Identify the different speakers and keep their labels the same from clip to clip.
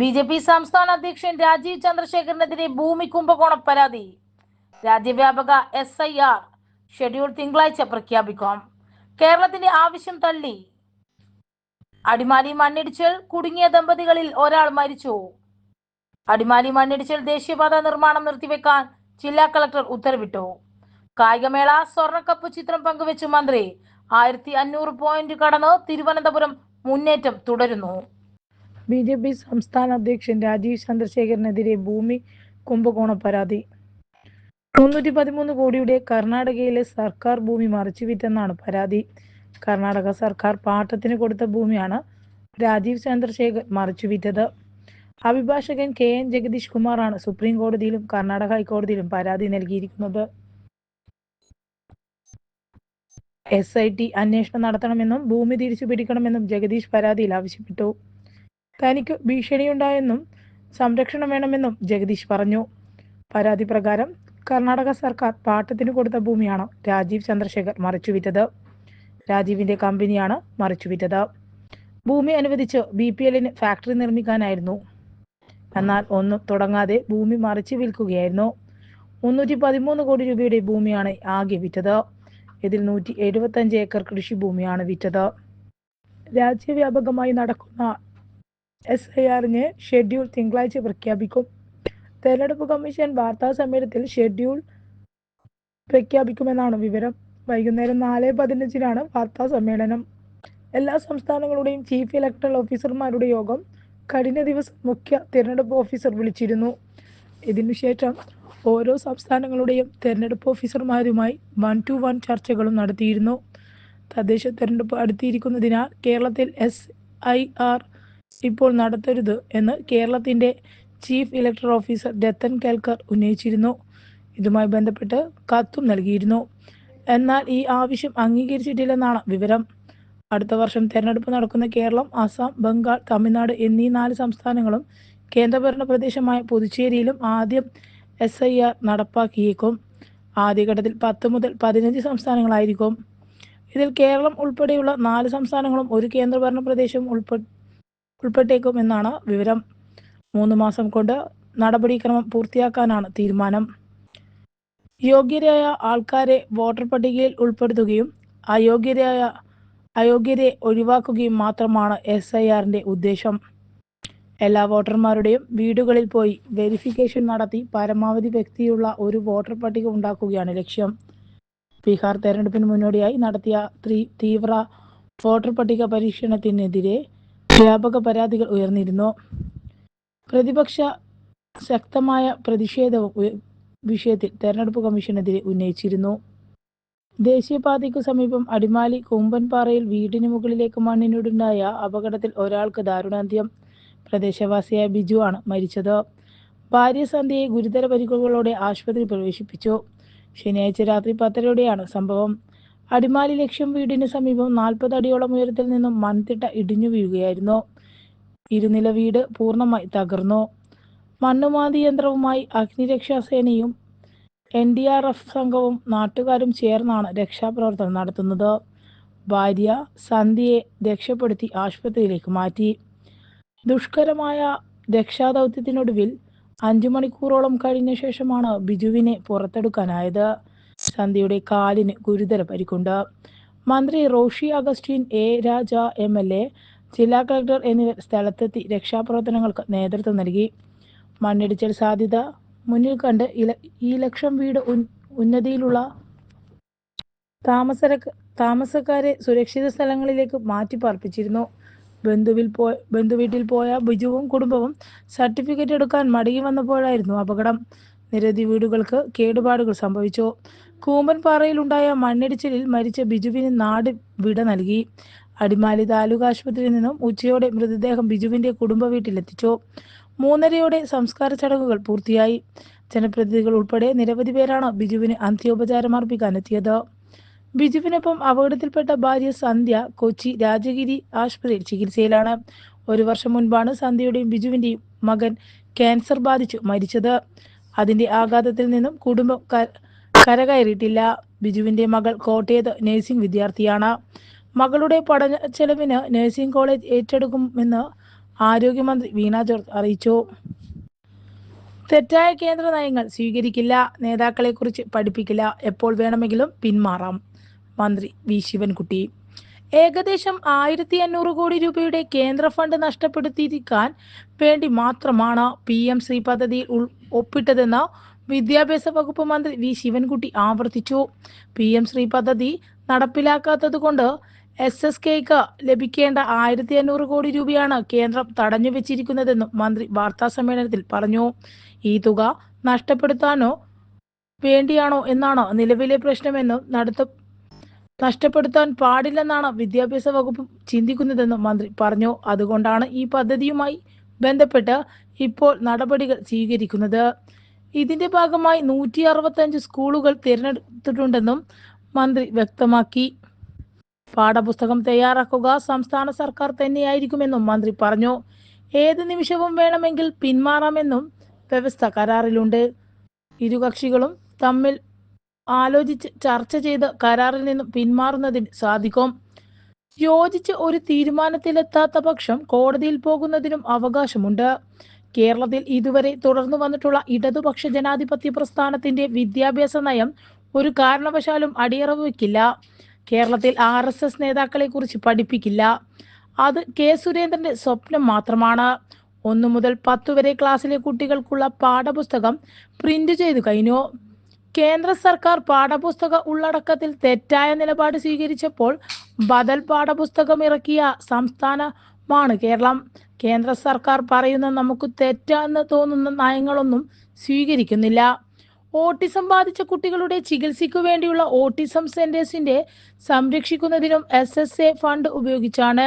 Speaker 1: B J P സംസ്ഥാന അധ്യക്ഷൻ രാജീവ് ചന്ദ്രശേഖരനെതിരെ ഭൂമി കുംഭകോണം പരാതി. രാജ്യവ്യാപക എസ് ഐ ആർ ഷെഡ്യൂൾ തിങ്കളാഴ്ച പ്രഖ്യാപിക്കും. കേരളത്തിന്റെ ആവശ്യം തള്ളി. അടിമാലി മണ്ണിടിച്ചിൽ കുടുങ്ങിയ ദമ്പതികളിൽ ഒരാൾ മരിച്ചു. അടിമാലി മണ്ണിടിച്ചിൽ ദേശീയപാത നിർമ്മാണം നിർത്തിവെക്കാൻ ജില്ലാ കളക്ടർ ഉത്തരവിട്ടു. കായികമേള സ്വർണക്കപ്പ് ചിത്രം പങ്കുവെച്ച് മന്ത്രി. ആയിരത്തി അഞ്ഞൂറ് പോയിന്റ് കടന്ന് തിരുവനന്തപുരം മുന്നേറ്റം തുടരുന്നു.
Speaker 2: ബി ജെ പി സംസ്ഥാന അധ്യക്ഷൻ രാജീവ് ചന്ദ്രശേഖരനെതിരെ ഭൂമി കുംഭകോണ പരാതി. മുന്നൂറ്റി പതിമൂന്ന് കോടിയുടെ കർണാടകയിലെ സർക്കാർ ഭൂമി മറിച്ചുവിറ്റെന്നാണ് പരാതി. കർണാടക സർക്കാർ പാട്ടത്തിന് കൊടുത്ത ഭൂമിയാണ് രാജീവ് ചന്ദ്രശേഖർ മറിച്ചുവിറ്റത്. അഭിഭാഷകൻ കെ എൻ ജഗദീഷ് കുമാറാണ് സുപ്രീം കോടതിയിലും കർണാടക ഹൈക്കോടതിയിലും പരാതി നൽകിയിരിക്കുന്നത്. എസ് ഐ ടി അന്വേഷണം നടത്തണമെന്നും ഭൂമി തിരിച്ചു പിടിക്കണമെന്നും ജഗദീഷ് പരാതിയിൽ ആവശ്യപ്പെട്ടു. തനിക്ക് ഭീഷണിയുണ്ടായെന്നും സംരക്ഷണം വേണമെന്നും ജഗദീഷ് പറഞ്ഞു. പരാതി പ്രകാരം കർണാടക സർക്കാർ പാട്ടത്തിന് കൊടുത്ത ഭൂമിയാണ് രാജീവ് ചന്ദ്രശേഖർ മറിച്ചുവിറ്റത്. രാജീവിന്റെ കമ്പനിയാണ് മറിച്ചുവിറ്റത്. ഭൂമി അനുവദിച്ച് ബി പി എല്ലിന് ഫാക്ടറി നിർമ്മിക്കാനായിരുന്നു. എന്നാൽ ഒന്നും തുടങ്ങാതെ ഭൂമി മറിച്ച് വിൽക്കുകയായിരുന്നു. മുന്നൂറ്റി പതിമൂന്ന് കോടി രൂപയുടെ ഭൂമിയാണ് ആകെ വിറ്റത്. ഇതിൽ നൂറ്റി എഴുപത്തഞ്ച് ഏക്കർ കൃഷിഭൂമിയാണ് വിറ്റത്. രാജ്യവ്യാപകമായി നടക്കുന്ന എസ് ഐ ആറിന് ഷെഡ്യൂൾ തിങ്കളാഴ്ച പ്രഖ്യാപിക്കും. തെരഞ്ഞെടുപ്പ് കമ്മീഷൻ വാർത്താ സമ്മേളനത്തിൽ ഷെഡ്യൂൾ പ്രഖ്യാപിക്കുമെന്നാണ് വിവരം. വൈകുന്നേരം നാല് പതിനഞ്ചിനാണ് വാർത്താ സമ്മേളനം. എല്ലാ സംസ്ഥാനങ്ങളുടെയും ചീഫ് ഇലക്ടറൽ ഓഫീസർമാരുടെ യോഗം കഴിഞ്ഞ ദിവസം മുഖ്യ തിരഞ്ഞെടുപ്പ് ഓഫീസർ വിളിച്ചിരുന്നു. ഇതിനുശേഷം ഓരോ സംസ്ഥാനങ്ങളുടെയും തിരഞ്ഞെടുപ്പ് ഓഫീസർമാരുമായി വൺ ടു വൺ ചർച്ചകളും നടത്തിയിരുന്നു. തദ്ദേശ തെരഞ്ഞെടുപ്പ് അടുത്തിരിക്കുന്നതിനാൽ കേരളത്തിൽ എസ് ഐ ആർ ഇപ്പോൾ നടത്തരുത് എന്ന് കേരളത്തിന്റെ chief electoral officer Rathan Kelkar ഉന്നയിച്ചിരുന്നു. ഇതുമായി ബന്ധപ്പെട്ട് കത്തും നൽകിയിരുന്നു. എന്നാൽ ഈ ആവശ്യം അംഗീകരിച്ചിട്ടില്ലെന്നാണ് വിവരം. അടുത്ത വർഷം തെരഞ്ഞെടുപ്പ് നടക്കുന്ന കേരളം അസം ബംഗാൾ തമിഴ്നാട് എന്നീ നാല് സംസ്ഥാനങ്ങളും കേന്ദ്രഭരണ പ്രദേശമായ പുതുച്ചേരിയിലും ആദ്യം എസ് ഐ ആർ നടപ്പാക്കിയേക്കും. ആദ്യഘട്ടത്തിൽ പത്ത് മുതൽ പതിനഞ്ച് സംസ്ഥാനങ്ങളായിരിക്കും. ഇതിൽ കേരളം ഉൾപ്പെടെയുള്ള നാല് സംസ്ഥാനങ്ങളും ഒരു കേന്ദ്രഭരണ പ്രദേശവും ഉൾപ്പെ ഉൾപ്പെട്ടേക്കും എന്നാണ് വിവരം. മൂന്ന് മാസം കൊണ്ട് നടപടിക്രമം പൂർത്തിയാക്കാനാണ് തീരുമാനം. യോഗ്യരായ ആൾക്കാരെ വോട്ടർ പട്ടികയിൽ ഉൾപ്പെടുത്തുകയും അയോഗ്യരായ അയോഗ്യരെ ഒഴിവാക്കുകയും മാത്രമാണ് എസ് ഐ ആറിന്റെ ഉദ്ദേശം. എല്ലാ വോട്ടർമാരുടെയും വീടുകളിൽ പോയി വെരിഫിക്കേഷൻ നടത്തി പരമാവധി വ്യക്തിയുള്ള ഒരു വോട്ടർ പട്ടിക ഉണ്ടാക്കുകയാണ് ലക്ഷ്യം. ബീഹാർ തെരഞ്ഞെടുപ്പിന് മുന്നോടിയായി നടത്തിയ തീവ്ര വോട്ടർ പട്ടിക പരീക്ഷണത്തിനെതിരെ വ്യാപക പരാതികൾ ഉയർന്നിരുന്നു. പ്രതിപക്ഷ ശക്തമായ പ്രതിഷേധവും വിഷയത്തിൽ തെരഞ്ഞെടുപ്പ് കമ്മീഷനെതിരെ ഉന്നയിച്ചിരുന്നു. ദേശീയപാതയ്ക്കു സമീപം അടിമാലി കൂമ്പൻപാറയിൽ വീടിന് മുകളിലേക്ക് മണ്ണിനോടുണ്ടായ അപകടത്തിൽ ഒരാൾക്ക് ദാരുണാന്ത്യം. പ്രദേശവാസിയായ ബിജു ആണ് മരിച്ചത്. ഭാര്യ സന്ധ്യയെ ഗുരുതര പരിക്കുകളോടെ ആശുപത്രി പ്രവേശിപ്പിച്ചു. ശനിയാഴ്ച രാത്രി പത്തരയോടെയാണ് സംഭവം. അടിമാലി ലക്ഷ്യം വീടിന് സമീപം നാൽപ്പത് അടിയോളം ഉയരത്തിൽ നിന്നും മൺതിട്ട ഇടിഞ്ഞു വീഴുകയായിരുന്നു. ഇരുനില വീട് പൂർണമായി തകർന്നു. മണ്ണുമാതി യന്ത്രവുമായി അഗ്നിരക്ഷാസേനയും എൻ ഡി ആർ എഫ് സംഘവും നാട്ടുകാരും ചേർന്നാണ് രക്ഷാപ്രവർത്തനം നടത്തുന്നത്. ഭാര്യ സന്ധ്യയെ രക്ഷപ്പെടുത്തി ആശുപത്രിയിലേക്ക് മാറ്റി. ദുഷ്കരമായ രക്ഷാദൗത്യത്തിനൊടുവിൽ അഞ്ചു മണിക്കൂറോളം കഴിഞ്ഞ ശേഷമാണ് ബിജുവിനെ പുറത്തെടുക്കാനായത്. സന്ധ്യയുടെ കാലിന് ഗുരുതര പരിക്കുണ്ട്. മന്ത്രി Roshy Augustine A. Raja M. L. A ജില്ലാ കളക്ടർ എന്നിവർ സ്ഥലത്തെത്തി രക്ഷാപ്രവർത്തനങ്ങൾക്ക് നേതൃത്വം നൽകി. മണ്ണിടിച്ചിൽ സാധ്യത മുന്നിൽ കണ്ട് ഈ ലക്ഷം വീട് ഉന്നതിയിലുള്ള താമസര താമസക്കാരെ സുരക്ഷിത സ്ഥലങ്ങളിലേക്ക് മാറ്റി പാർപ്പിച്ചിരുന്നു ബന്ധുവിൽ പോയ ബന്ധുവീട്ടിൽ പോയ ബിജുവും കുടുംബവും സർട്ടിഫിക്കറ്റ് എടുക്കാൻ മടങ്ങി വന്നപ്പോഴായിരുന്നു അപകടം. നിരവധി വീടുകൾക്ക് കേടുപാടുകൾ സംഭവിച്ചു. കൂമ്പൻപാറയിലുണ്ടായ മണ്ണിടിച്ചിലിൽ മരിച്ച ബിജുവിന് നാട് വിട നൽകി. അടിമാലി താലൂക്ക് ആശുപത്രിയിൽ നിന്നും ഉച്ചയോടെ മൃതദേഹം ബിജുവിന്റെ കുടുംബ വീട്ടിലെത്തിച്ചു. മൂന്നരയോടെ സംസ്കാര ചടങ്ങുകൾ പൂർത്തിയായി. ജനപ്രതിനിധികൾ ഉൾപ്പെടെ നിരവധി പേരാണ് ബിജുവിന് അന്ത്യോപചാരം അർപ്പിക്കാൻ എത്തിയത്. ബിജുവിനൊപ്പം അപകടത്തിൽപ്പെട്ട ഭാര്യ സന്ധ്യ കൊച്ചി രാജഗിരി ആശുപത്രിയിൽ ചികിത്സയിലാണ്. ഒരു വർഷം മുൻപാണ് സന്ധ്യയുടെയും ബിജുവിന്റെയും മകൻ ക്യാൻസർ ബാധിച്ചു മരിച്ചത്. അതിന്റെ ആഘാതത്തിൽ നിന്നും കുടുംബം കരകയറിയിട്ടില്ല. ബിജുവിന്റെ മകൾ കോട്ടയത്ത് നഴ്സിംഗ് വിദ്യാർത്ഥിയാണ്. മകളുടെ പഠന ചെലവിന് നഴ്സിംഗ് കോളേജ് ഏറ്റെടുക്കുമെന്ന് ആരോഗ്യമന്ത്രി വീണ ജോർജ് അറിയിച്ചു. തെറ്റായ കേന്ദ്ര നയങ്ങൾ സ്വീകരിക്കില്ല. നേതാക്കളെക്കുറിച്ച് പഠിപ്പിക്കില്ല. എപ്പോൾ വേണമെങ്കിലും പിന്മാറാം. മന്ത്രി വി. ശിവൻകുട്ടി. ഏകദേശം ആയിരത്തി അഞ്ഞൂറ് കോടി രൂപയുടെ കേന്ദ്ര ഫണ്ട് നഷ്ടപ്പെടുത്തിയിരിക്കാൻ വേണ്ടി മാത്രമാണ് പി. എം. ശ്രീ പദ്ധതിയിൽ ഒപ്പിട്ടതെന്ന് വിദ്യാഭ്യാസ വകുപ്പ് മന്ത്രി വി ശിവൻകുട്ടി ആവർത്തിച്ചു. പി എം ശ്രീ പദ്ധതി നടപ്പിലാക്കാത്തത് കൊണ്ട് എസ് എസ് കെക്ക് ലഭിക്കേണ്ട ആയിരത്തി അഞ്ഞൂറ് കോടി രൂപയാണ് കേന്ദ്രം തടഞ്ഞു വെച്ചിരിക്കുന്നതെന്നും മന്ത്രി വാർത്താ സമ്മേളനത്തിൽ പറഞ്ഞു. ഈ തുക നഷ്ടപ്പെടുത്താനോ വേണ്ടിയാണോ എന്നാണ് നിലവിലെ പ്രശ്നമെന്നും നടത്ത നഷ്ടപ്പെടുത്താൻ പാടില്ലെന്നാണ് വിദ്യാഭ്യാസ വകുപ്പ് ചിന്തിക്കുന്നതെന്നും മന്ത്രി പറഞ്ഞു. അതുകൊണ്ടാണ് ഈ പദ്ധതിയുമായി ബന്ധപ്പെട്ട് ഇപ്പോൾ നടപടികൾ സ്വീകരിക്കുന്നത്. ഇതിന്റെ ഭാഗമായി നൂറ്റി അറുപത്തഞ്ച് സ്കൂളുകൾ തിരഞ്ഞെടുത്തിട്ടുണ്ടെന്നും മന്ത്രി വ്യക്തമാക്കി. പാഠപുസ്തകം തയ്യാറാക്കുക സംസ്ഥാന സർക്കാർ തന്നെയായിരിക്കുമെന്നും മന്ത്രി പറഞ്ഞു. ഏത് നിമിഷവും വേണമെങ്കിൽ പിന്മാറാമെന്നും വ്യവസ്ഥ കരാറിലുണ്ട്. ഇരുകക്ഷികളും തമ്മിൽ ആലോചിച്ച് ചർച്ച ചെയ്ത് കരാറിൽ നിന്നും പിന്മാറുന്നതിന് സാധിക്കും. യോജിച്ച് ഒരു തീരുമാനത്തിലെത്താത്ത പക്ഷം കോടതിയിൽ പോകുന്നതിനും അവകാശമുണ്ട്. കേരളത്തിൽ ഇതുവരെ തുടർന്നു വന്നിട്ടുള്ള ഇടതുപക്ഷ ജനാധിപത്യ പ്രസ്ഥാനത്തിന്റെ വിദ്യാഭ്യാസ നയം ഒരു കാരണവശാലും അടിയറവ് വയ്ക്കില്ല കേരളത്തിൽ ആർ എസ് എസ് നേതാക്കളെ കുറിച്ച് പഠിപ്പിക്കില്ല. അത് കെ സുരേന്ദ്രന്റെ സ്വപ്നം മാത്രമാണ്. ഒന്നു മുതൽ പത്ത് വരെ ക്ലാസ്സിലെ കുട്ടികൾക്കുള്ള പാഠപുസ്തകം പ്രിന്റ് ചെയ്തു കഴിഞ്ഞു. കേന്ദ്ര സർക്കാർ പാഠപുസ്തക ഉള്ളടക്കത്തിൽ തെറ്റായ നിലപാട് സ്വീകരിച്ചപ്പോൾ ബദൽ പാഠപുസ്തകം ഇറക്കിയ സംസ്ഥാനമാണ് കേരളം. കേന്ദ്ര സർക്കാർ പറയുന്ന നമുക്ക് തെറ്റാന്ന് തോന്നുന്ന നയങ്ങളൊന്നും സ്വീകരിക്കുന്നില്ല. ഓട്ടിസം ബാധിച്ച കുട്ടികളുടെ ചികിത്സയ്ക്കു വേണ്ടിയുള്ള ഓട്ടിസം സെന്റേഴ്സിന്റെ സംരക്ഷിക്കുന്നതിനും എസ് എസ് എ ഫണ്ട് ഉപയോഗിച്ചാണ്.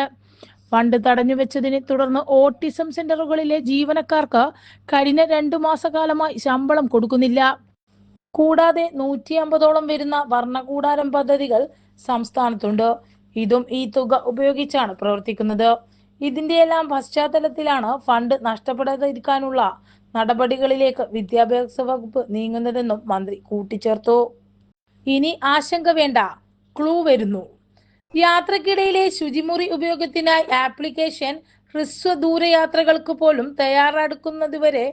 Speaker 2: ഫണ്ട് തടഞ്ഞു വെച്ചതിനെ തുടർന്ന് ഓട്ടിസം സെന്ററുകളിലെ ജീവനക്കാർക്ക് കഴിഞ്ഞ രണ്ടു മാസകാലമായി ശമ്പളം കൊടുക്കുന്നില്ല. കൂടാതെ നൂറ്റി അമ്പതോളം വരുന്ന വർണകൂടാരം പദ്ധതികൾ സംസ്ഥാനത്തുണ്ട്. ഇതും ഈ തുക ഉപയോഗിച്ചാണ് പ്രവർത്തിക്കുന്നത്. ഇതിന്റെയെല്ലാം പശ്ചാത്തലത്തിലാണ് ഫണ്ട് നഷ്ടപ്പെടാതിരിക്കാനുള്ള നടപടികളിലേക്ക് വിദ്യാഭ്യാസ വകുപ്പ് നീങ്ങുന്നതെന്നും മന്ത്രി കൂട്ടിച്ചേർത്തു. ഇനി ആശങ്ക വേണ്ട ക്ലൂ വരുന്നു. യാത്രക്കിടയിലെ ശുചിമുറി ഉപയോഗത്തിനായി ആപ്ലിക്കേഷൻ ഹ്രസ്വ ദൂരയാത്രകൾക്ക് പോലും തയ്യാറെടുക്കുന്നതുവരെ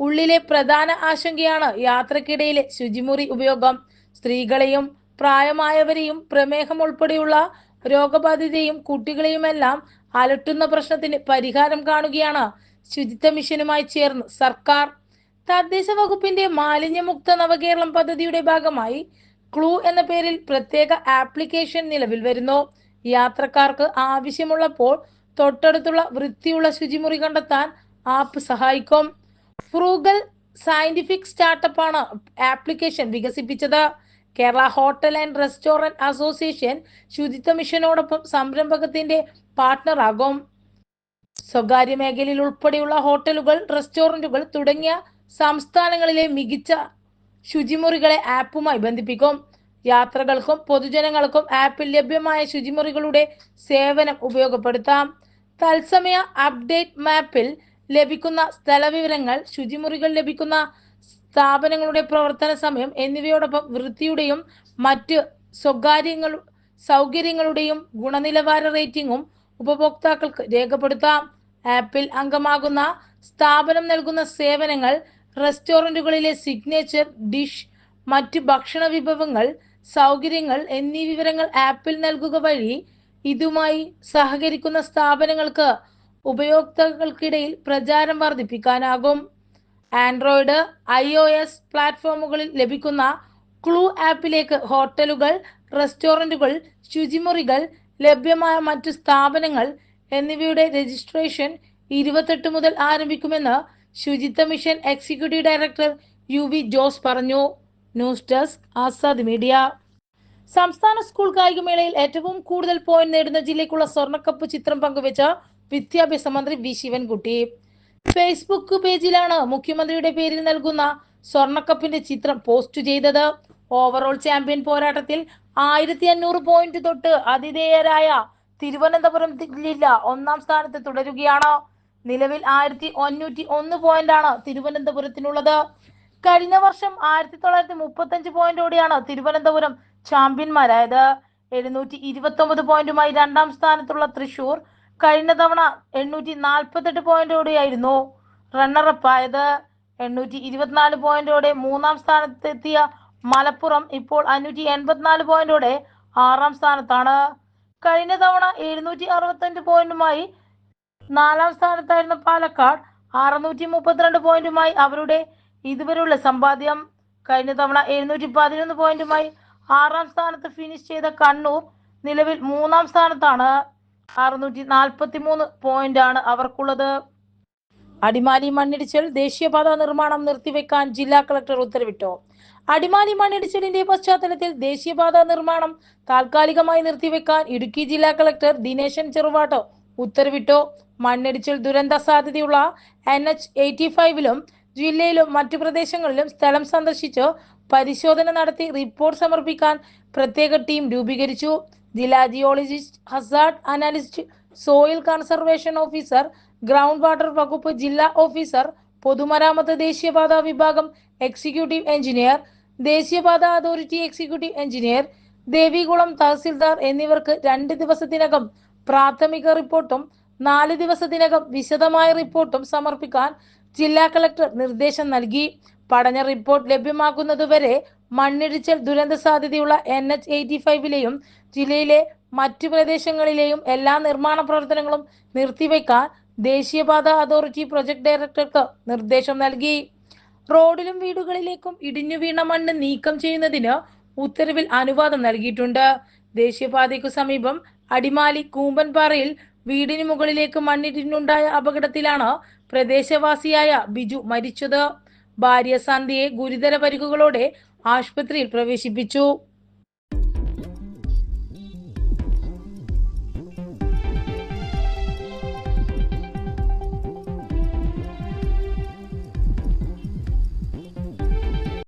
Speaker 2: ഉള്ളിലെ പ്രധാന ആശങ്കയാണ് യാത്രക്കിടയിലെ ശുചിമുറി ഉപയോഗം. സ്ത്രീകളെയും പ്രായമായവരെയും പ്രമേഹം ഉൾപ്പെടെയുള്ള രോഗബാധിതയും കുട്ടികളെയുമെല്ലാം അലട്ടുന്ന പ്രശ്നത്തിന് പരിഹാരം കാണുകയാണ്. ശുചിത്വ മിഷനുമായി ചേർന്ന് സർക്കാർ തദ്ദേശ വകുപ്പിന്റെ മാലിന്യമുക്ത നവകേരളം പദ്ധതിയുടെ ഭാഗമായി ക്ലൂ എന്ന പേരിൽ പ്രത്യേക ആപ്ലിക്കേഷൻ നിലവിൽ വരുന്നു. യാത്രക്കാർക്ക് ആവശ്യമുള്ളപ്പോൾ തൊട്ടടുത്തുള്ള വൃത്തിയുള്ള ശുചിമുറി കണ്ടെത്താൻ ആപ്പ് സഹായിക്കും. ഫ്രൂഗൽ സയന്റിഫിക് സ്റ്റാർട്ടപ്പ് ആണ് ആപ്ലിക്കേഷൻ വികസിപ്പിച്ചത്. Kerala hotel and restaurant association ശുചിത്വ മിഷനോടൊപ്പം സംരംഭകത്തിന്റെ പാർട്ട്ണറാകും സ്വകാര്യ മേഖലയിൽ ഉൾപ്പെടെയുള്ള ഹോട്ടലുകൾ റെസ്റ്റോറന്റുകൾ തുടങ്ങിയ സംസ്ഥാനങ്ങളിലെ മികച്ച ശുചിമുറികളെ ആപ്പുമായി ബന്ധിപ്പിക്കും. യാത്രകൾക്കും പൊതുജനങ്ങൾക്കും ആപ്പിൽ ലഭ്യമായ ശുചിമുറികളുടെ സേവനം ഉപയോഗപ്പെടുത്താം. തത്സമയ അപ്ഡേറ്റ് മാപ്പിൽ ലഭിക്കുന്ന സ്ഥലവിവരങ്ങൾ ശുചിമുറികൾ ലഭിക്കുന്ന സ്ഥാപനങ്ങളുടെ പ്രവർത്തന സമയം എന്നിവയോടൊപ്പം വൃത്തിയുടെയും മറ്റ് സ്വകാര്യങ്ങൾ സൗകര്യങ്ങളുടെയും ഗുണനിലവാര റേറ്റിംഗും ഉപഭോക്താക്കൾക്ക് രേഖപ്പെടുത്താം. ആപ്പിൽ അംഗമാകുന്ന സ്ഥാപനം നൽകുന്ന സേവനങ്ങൾ റെസ്റ്റോറന്റുകളിലെ സിഗ്നേച്ചർ ഡിഷ് മറ്റ് ഭക്ഷണ വിഭവങ്ങൾ സൗകര്യങ്ങൾ എന്നീ വിവരങ്ങൾ ആപ്പിൽ നൽകുക വഴി ഇതുമായി സഹകരിക്കുന്ന സ്ഥാപനങ്ങൾക്ക് ഉപയോക്താക്കൾക്കിടയിൽ പ്രചാരം വർദ്ധിപ്പിക്കാനാകും. ആൻഡ്രോയിഡ് ഐ ഒ എസ് പ്ലാറ്റ്ഫോമുകളിൽ ലഭിക്കുന്ന ക്ലൂ ആപ്പിലേക്ക് ഹോട്ടലുകൾ റെസ്റ്റോറന്റുകൾ ശുചിമുറികൾ ലഭ്യമായ മറ്റു സ്ഥാപനങ്ങൾ എന്നിവയുടെ രജിസ്ട്രേഷൻ ഇരുപത്തെട്ട് മുതൽ ആരംഭിക്കുമെന്ന് ശുചിത്വ mission executive director U V Jose പറഞ്ഞു. News desk Azad media. സംസ്ഥാന സ്കൂൾ കായികമേളയിൽ ഏറ്റവും കൂടുതൽ പോയിന്റ് നേടുന്ന ജില്ലയ്ക്കുള്ള സ്വർണക്കപ്പ് ചിത്രം പങ്കുവെച്ച വിദ്യാഭ്യാസ മന്ത്രി വി ശിവൻകുട്ടി. ഫേസ്ബുക്ക് പേജിലാണ് മുഖ്യമന്ത്രിയുടെ പേരിൽ നൽകുന്ന സ്വർണക്കപ്പിന്റെ ചിത്രം പോസ്റ്റ് ചെയ്തത്. ഓവറോൾ ചാമ്പ്യൻ പോരാട്ടത്തിൽ ആയിരത്തി അഞ്ഞൂറ് പോയിന്റ് തൊട്ട് ആതിഥേയരായ തിരുവനന്തപുരം ജില്ല ഒന്നാം സ്ഥാനത്ത് തുടരുകയാണ്. നിലവിൽ ആയിരത്തി അഞ്ഞൂറ്റി ഒന്ന് പോയിന്റാണ് തിരുവനന്തപുരത്തിനുള്ളത്. കഴിഞ്ഞ വർഷം ആയിരത്തി തൊള്ളായിരത്തി മുപ്പത്തി അഞ്ച് പോയിന്റോടെയാണ് തിരുവനന്തപുരം ചാമ്പ്യന്മാരായത് എഴുന്നൂറ്റി ഇരുപത്തി ഒമ്പത് പോയിന്റുമായി രണ്ടാം സ്ഥാനത്തുള്ള തൃശൂർ
Speaker 1: കഴിഞ്ഞ തവണ എണ്ണൂറ്റി നാൽപ്പത്തെട്ട് പോയിന്റോടെയായിരുന്നു റണ്ണറപ്പായത് എണ്ണൂറ്റി ഇരുപത്തിനാല് പോയിന്റോടെ മൂന്നാം സ്ഥാനത്തെത്തിയ മലപ്പുറം ഇപ്പോൾ അഞ്ഞൂറ്റി എൺപത്തിനാല് പോയിന്റോടെ ആറാം സ്ഥാനത്താണ്. കഴിഞ്ഞ തവണ എഴുന്നൂറ്റി അറുപത്തഞ്ച് പോയിന്റുമായി നാലാം സ്ഥാനത്തായിരുന്ന പാലക്കാട്. അറുന്നൂറ്റി മുപ്പത്തിരണ്ട് പോയിന്റുമായി അവരുടെ ഇതുവരെയുള്ള സമ്പാദ്യം. കഴിഞ്ഞ തവണ എഴുന്നൂറ്റി പതിനൊന്ന് പോയിന്റുമായി ആറാം സ്ഥാനത്ത് ഫിനിഷ് ചെയ്ത കണ്ണൂർ നിലവിൽ മൂന്നാം സ്ഥാനത്താണ്. അറുന്നൂറ്റി നാൽപ്പത്തി മൂന്ന് പോയിന്റ് ആണ് അവർക്കുള്ളത്. അടിമാലി മണ്ണിടിച്ചിൽ ദേശീയപാത നിർമ്മാണം നിർത്തിവെക്കാൻ ജില്ലാ കളക്ടർ ഉത്തരവിട്ടു. അടിമാലി മണ്ണിടിച്ചിലിന്റെ പശ്ചാത്തലത്തിൽ ദേശീയപാത നിർമ്മാണം താൽക്കാലികമായി നിർത്തിവെക്കാൻ ഇടുക്കി ജില്ലാ കളക്ടർ ദിനേശൻ ചെറുവാട്ടോ ഉത്തരവിട്ടു. മണ്ണിടിച്ചിൽ ദുരന്ത സാധ്യതയുള്ള എൻ എച്ച് എയ്റ്റി ഫൈവിലും ജില്ലയിലും മറ്റു പ്രദേശങ്ങളിലും സ്ഥലം സന്ദർശിച്ച് പരിശോധന നടത്തി റിപ്പോർട്ട് സമർപ്പിക്കാൻ പ്രത്യേക ടീം രൂപീകരിച്ചു. ജില്ലാ geologist hazard analyst soil conservation officer ground water വകുപ്പ് ജില്ലാ ഓഫീസർ പൊതുമരാമത്ത് ദേശീയപാത വിഭാഗം എക്സിക്യൂട്ടീവ് എഞ്ചിനീയർ ദേശീയപാത authority executive engineer Devikulam tahsildar എന്നിവർക്ക് രണ്ട് ദിവസത്തിനകം പ്രാഥമിക റിപ്പോർട്ടും നാല് ദിവസത്തിനകം വിശദമായ റിപ്പോർട്ടും സമർപ്പിക്കാൻ ജില്ലാ കളക്ടർ നിർദ്ദേശം നൽകി. പഠന റിപ്പോർട്ട് ലഭ്യമാക്കുന്നതുവരെ മണ്ണിടിച്ചൽ ദുരന്ത സാധ്യതയുള്ള എൻ എച്ച് എയ്റ്റി ഫൈവിലെയും ജില്ലയിലെ മറ്റു പ്രദേശങ്ങളിലെയും എല്ലാ നിർമ്മാണ പ്രവർത്തനങ്ങളും നിർത്തിവെക്കാൻ ദേശീയപാത അതോറിറ്റി പ്രൊജക്ട് ഡയറക്ടർക്ക് നിർദ്ദേശം നൽകി. റോഡിലും വീടുകളിലേക്കും ഇടിഞ്ഞു വീണ മണ്ണ് നീക്കം ചെയ്യുന്നതിന് ഉത്തരവിൽ അനുവാദം നൽകിയിട്ടുണ്ട്. ദേശീയപാതയ്ക്കു സമീപം അടിമാലി കൂമ്പൻപാറയിൽ വീടിന് മുകളിലേക്ക് മണ്ണിടിഞ്ഞുണ്ടായ അപകടത്തിലാണ് പ്രദേശവാസിയായ ബിജു മരിച്ചത്. ഭാര്യ സന്ധ്യയെ ഗുരുതര പരിക്കുകളോടെ ആശുപത്രിയിൽ പ്രവേശിപ്പിച്ചു.